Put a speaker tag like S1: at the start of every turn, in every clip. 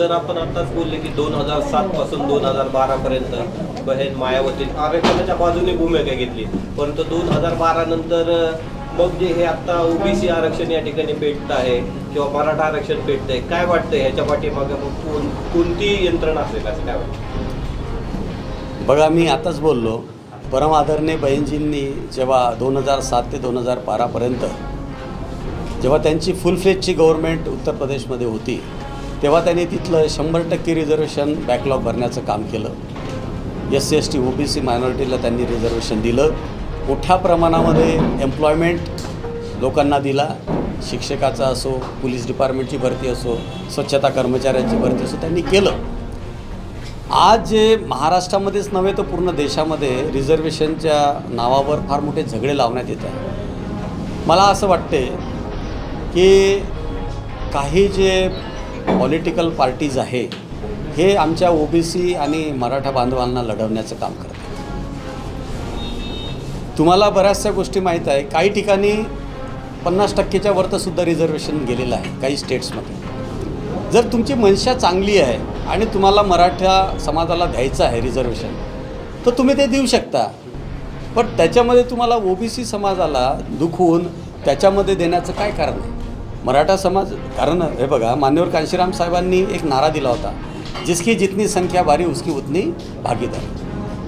S1: Sir आपण आताच बोलले की दोन हजार सात पासून दोन हजार बारा पर्यंत बहीण मायावती आरक्षणाच्या बाजूने भूमिका घेतली. परंतु दोन हजार बारा नंतर मग जे हे आता ओबीसी आरक्षण या ठिकाणी पेटत आहे किंवा मराठा आरक्षण पेटत आहे काय वाटतं ह्याच्या पाठीमागे मग कोण कोणती यंत्रणा असेल असं काय वाटतं?
S2: बघा मी आताच बोललो. परम आदरणीय बहिणजींनी जेव्हा दोन हजार सात ते दोन हजार बारापर्यंत जेव्हा त्यांची फुल फ्लेजची गव्हर्मेंट उत्तर प्रदेशमध्ये होती तेव्हा त्यांनी तिथलं शंभर टक्के रिझर्वेशन बॅकलॉग भरण्याचं काम केलं. S C S T O B C मायनॉरिटीला त्यांनी रिझर्वेशन दिलं. मोठ्या प्रमाणामध्ये एम्प्लॉयमेंट लोकांना दिला. शिक्षकाचा असो पोलीस डिपार्टमेंटची भरती असो स्वच्छता कर्मचाऱ्यांची भरती असो त्यांनी केलं. आज जे महाराष्ट्रामध्येच नव्हे तर पूर्ण देशामध्ये रिझर्वेशनच्या नावावर फार मोठे झगडे लावण्यात येत आहे मला असं वाटते की काही जे पॉलिटिकल पार्टीज आहे हे आमच्या ओबीसी आणि मराठा बांधवांना लढवण्याचं काम करतात. तुम्हाला बऱ्याचशा गोष्टी माहीत आहे काही ठिकाणी पन्नास टक्केच्या वरतंसुद्धा रिझर्वेशन गेलेलं आहे काही स्टेट्समध्ये जर तुमची मनशा चांगली आहे आणि तुम्हाला मराठा समाजाला द्यायचं आहे रिझर्वेशन तर तुम्ही ते देऊ शकता. पण त्याच्यामध्ये तुम्हाला ओबीसी समाजाला दुखवून त्याच्यामध्ये देण्याचं काय कारण आहे? मराठा समाज कारण हे बघा मान्यवर कांशीराम साहेबांनी एक नारा दिला होता जिसकी जितनी संख्या भारी उसकी उतनी भागीदारी.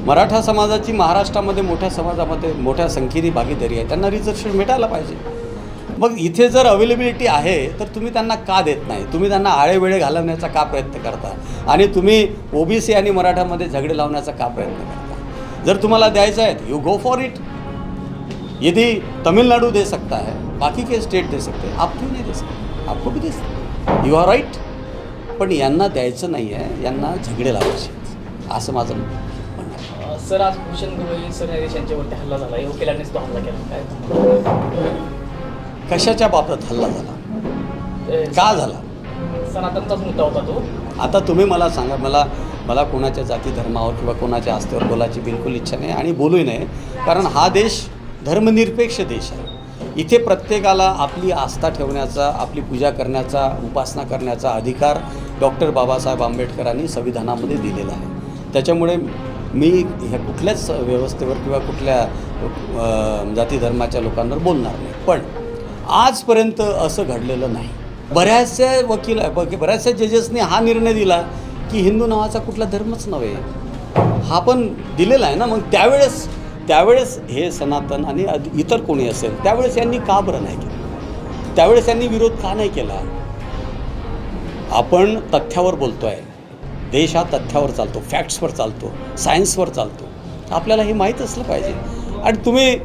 S2: मराठा समाजाची महाराष्ट्रामध्ये मोठ्या समाजामध्ये मोठ्या संख्येने भागीदारी आहे त्यांना रिझर्वेशन भेटायला पाहिजे. मग इथे जर अवेलेबिलिटी आहे तर तुम्ही त्यांना का देत नाही? तुम्ही त्यांना आळेवेळे घालवण्याचा का प्रयत्न करता? आणि तुम्ही ओबीसी आणि मराठामध्ये झगडे लावण्याचा का प्रयत्न करता? जर तुम्हाला द्यायचं आहे यू गो फॉर इट यदि तमिलनाडु दे सकता है बाकी के स्टेट दे सकते हैं आप क्यों नहीं दे सकते? आपको भी दे सकते यू आर राईट पण यांना द्यायचं नाही आहे यांना झगडे लावायचे. असं माझं म्हणणं
S3: सर आज भूषण गवई सर यांच्यावरती हल्ला झाला. या वकिलांनीच तो हल्ला केला. काय?
S2: कशाच्या बाबतीत हल्ला झाला? का झाला?
S3: सनातनचाच मुद्दा होता तो.
S2: आता तुम्ही मला सांगा मला मला कोणाच्या जाती धर्मावर किंवा कोणाच्या आस्थेवर बोलायची बिलकुल इच्छा नाही आणि बोलूही नाही कारण हा देश धर्मनिरपेक्ष देश आहे. इथे प्रत्येकाला आपली आस्था ठेवण्याचा आपली पूजा करण्याचा उपासना करण्याचा अधिकार डॉक्टर बाबासाहेब आंबेडकरांनी संविधानामध्ये दिलेला आहे. त्याच्यामुळे मी ह्या कुठल्याच व्यवस्थेवर किंवा कुठल्या जाती धर्माच्या लोकांवर बोलणार नाही. पण आजपर्यंत असं घडलेलं नाही. बऱ्याचशा वकील बऱ्याचशा जजेसने हा निर्णय दिला की हिंदू नावाचा कुठला धर्मच नव्हे. हा पण दिलेला आहे ना. मग त्यावेळेस त्यावेळेस हे सनातन आणि इतर कोणी असेल त्यावेळेस यांनी का बरं नाही केलं? त्यावेळेस यांनी विरोध का नाही केला? आपण तथ्यावर बोलतो आहे देश हा तथ्यावर चालतो फॅक्ट्सवर चालतो सायन्सवर चालतो. आपल्याला हे माहीत असलं पाहिजे. आणि तुम्ही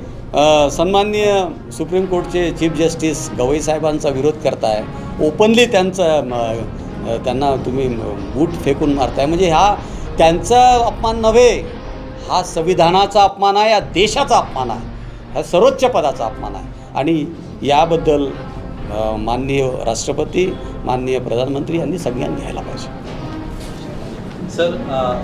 S2: सन्माननीय सुप्रीम कोर्टचे चीफ जस्टिस गवई साहेबांचा विरोध करताय. ओपनली त्यांचं त्यांना तुम्ही बूट फेकून मारताय. म्हणजे हा त्यांचा अपमान नव्हे. हा संविधानाचा अपमान आहे या देशाचा अपमान आहे हा सर्वोच्च पदाचा अपमान आहे. आणि याबद्दल माननीय राष्ट्रपती माननीय प्रधानमंत्री यांनी सगळ्यांनी घ्यायला पाहिजे.
S1: सर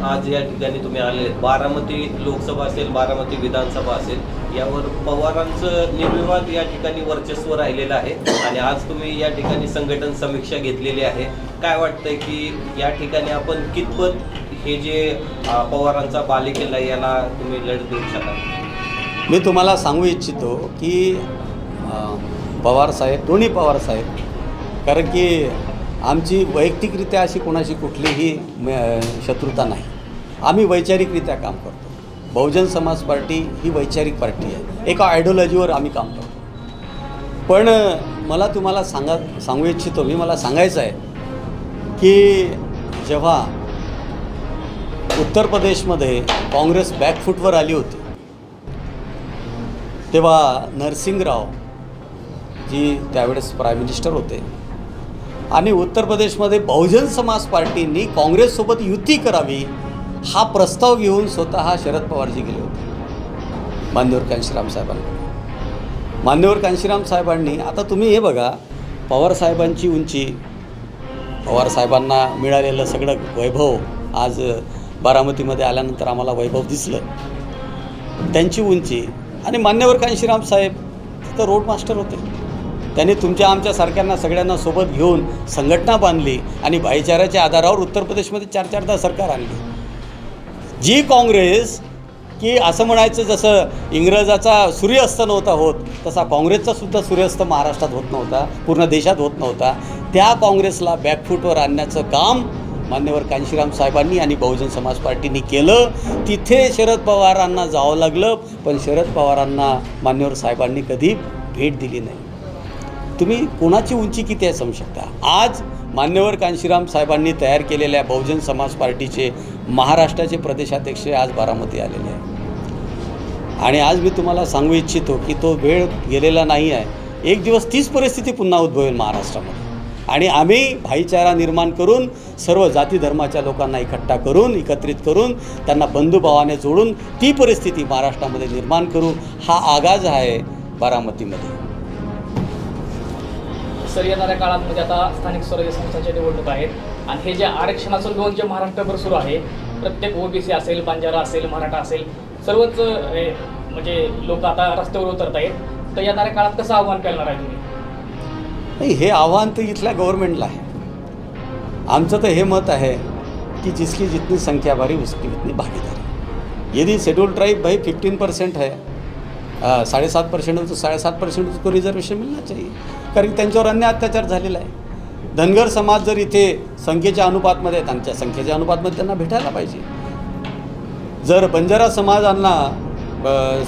S1: आज या ठिकाणी तुम्ही आले बारामती लोकसभा असेल बारामती विधानसभा असेल यावर पवारांचं निर्विवाद या ठिकाणी वर्चस्व राहिलेलं आहे. आणि आज तुम्ही या ठिकाणी संघटन समीक्षा घेतलेली आहे. काय वाटतंय की या ठिकाणी आपण कितपत हे जे पवारांचा बालेकिल्ला आहे, याला तुम्ही लढ देऊ शकाल.
S2: मी तुम्हाला सांगू इच्छितो की पवार पवारसाहेब दोन्ही पवारसाहेब कारण की आमची वैयक्तिकरित्या अशी कोणाशी कुठलीही म- शत्रुता नाही. आम्ही वैचारिकरित्या काम करतो. बहुजन समाज पार्टी ही वैचारिक पार्टी आहे. एका आयडिओलॉजीवर आम्ही काम करतो. पण मला तुम्हाला सांगा सांगू इच्छितो मी मला सांगायचं आहे की जेव्हा उत्तर प्रदेशमध्ये काँग्रेस बॅकफूटवर आली होती. तेव्हा नरसिंगराव जी त्यावेळेस प्राईम मिनिस्टर होते. आणि उत्तर प्रदेशमध्ये बहुजन समाज पार्टींनी काँग्रेससोबत युती करावी हा प्रस्ताव घेऊन स्वतः शरद पवारजी गेले होते. मान्यवर कांशीराम साहेबांना मान्यवर कांशीराम साहेबांनी आता तुम्ही हे बघा पवारसाहेबांची उंची पवारसाहेबांना मिळालेलं सगळं वैभव आज बारामतीमध्ये आल्यानंतर आम्हाला वैभव दिसलं. त्यांची उंची आणि मान्यवर कांशीराम साहेब तिथं रोड मास्टर होते. त्यांनी तुमच्या आमच्यासारख्यांना सगळ्यांना सोबत घेऊन संघटना बांधली आणि भाईचाराच्या आधारावर उत्तर प्रदेशमध्ये चार चारदा सरकार आणली. जी काँग्रेस की असं म्हणायचं जसं इंग्रजाचा सूर्यास्त नव्हता होत तसा काँग्रेसचा सुद्धा सूर्यास्त महाराष्ट्रात होत नव्हता पूर्ण देशात होत नव्हता. त्या काँग्रेसला बॅकफूटवर आणण्याचं काम मान्यवर कांशीराम साहेबांनी आणि बहुजन समाज पार्टीने केलं. तिथे शरद पवारांना जावं लागलं पण शरद पवारांना मान्यवर साहेबांनी कधी भेट दिली नाही. तुम्ही कोणाची उंची किती आहे समजू शकता? आज मान्यवर कांशीराम साहेबांनी तयार केलेल्या बहुजन समाज पार्टीचे महाराष्ट्राचे प्रदेशाध्यक्ष आज बारामती आलेले आहे आणि आज मी तुम्हाला सांगू इच्छितो की तो वेळ गेलेला नाही आहे. एक दिवस तीच परिस्थिती पुन्हा उद्भवेल महाराष्ट्रामध्ये. आणि आम्ही भाईचारा निर्माण करून सर्व जाती धर्माच्या लोकांना इकट्ठा करून एकत्रित करून त्यांना बंधुभावाने जोडून ती परिस्थिती महाराष्ट्रामध्ये निर्माण करू हा आगाज आहे बारामतीमध्ये.
S3: सर येणाऱ्या काळामध्ये आता स्थानिक स्वराज्य संस्थांच्या निवडणूक आहेत आणि हे जे आरक्षणाचं घेऊन जे महाराष्ट्रभर सुरू आहे प्रत्येक ओबीसी असेल बंजारा असेल मराठा असेल सर्वच हे, म्हणजे लोक आता रस्त्यावर उतरत आहेत तर येणाऱ्या काळात कसं आव्हान करणार आहे तुम्ही?
S2: नाही हे आव्हान तर इथल्या गव्हर्नमेंटला आहे. आमचं तर हे मत आहे कि जिसकी जितनी संख्या भारी उसकी उतनी भागीदारी यदि शेड्यूल ट्राइब भाई फिफ्टीन परसेंट है साडेसात साढ़े सात परसेंट तो साढ़े सात परसेंट उसको रिजर्वेशन मिलना चाहिए. कारण की त्यांच्यावर अन्य अत्याचार झालेला आहे. धनगर समाज जर इथे संख्येच्या अनुपातमध्ये त्यांच्या संख्येच्या अनुपातमध्ये त्यांना भेटायला पाहिजे. जर बंजारा समाजांना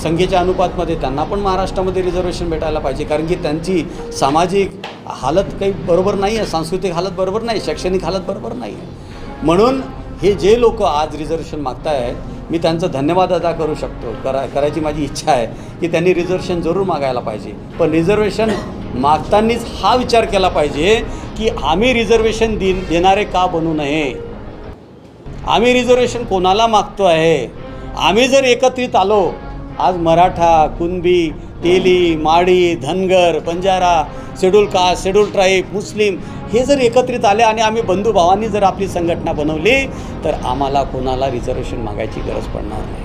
S2: संख्येच्या अनुपातमध्ये त्यांना पण महाराष्ट्रामध्ये रिझर्वेशन भेटायला पाहिजे कारण की त्यांची सामाजिक हालत काही बरोबर नाही आहे सांस्कृतिक हालत बरोबर नाही शैक्षणिक हालत बरोबर नाही आहे. म्हणून हे जे लोक आज रिझर्वेशन मागतायत मी त्यांचं धन्यवाद अदा करू शकतो. करा करायची माझी इच्छा आहे की त्यांनी रिझर्वेशन जरूर मागायला पाहिजे. पण रिझर्वेशन मागतानीच हा विचार केला पाहिजे की आम्ही रिझर्वेशन दे देणारे का बनू नये? आम्ही रिझर्वेशन कोणाला मागतो आहे? आम्ही जर एकत्रित आलो आज मराठा कुणबी तेली माडी Dhangar Banjara schedule caste schedule tribe Muslim हे जर एकत्रित आले आणि आम्ही बंधुभावांनी जर आपली संघटना बनवली तर आम्हाला कोणाला रिझर्वेशन मागायची गरज पडणार नाही.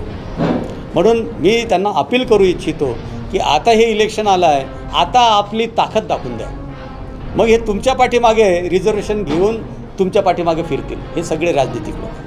S2: म्हणून मी त्यांना अपील करू इच्छितो की आता हे इलेक्शन आलं आहे आता आपली ताकद दाखवून द्या. मग हे तुमच्या पाठीमागे रिझर्वेशन घेऊन तुमच्या पाठीमागे फिरतील. हे सगळे राजनीतिक लोक.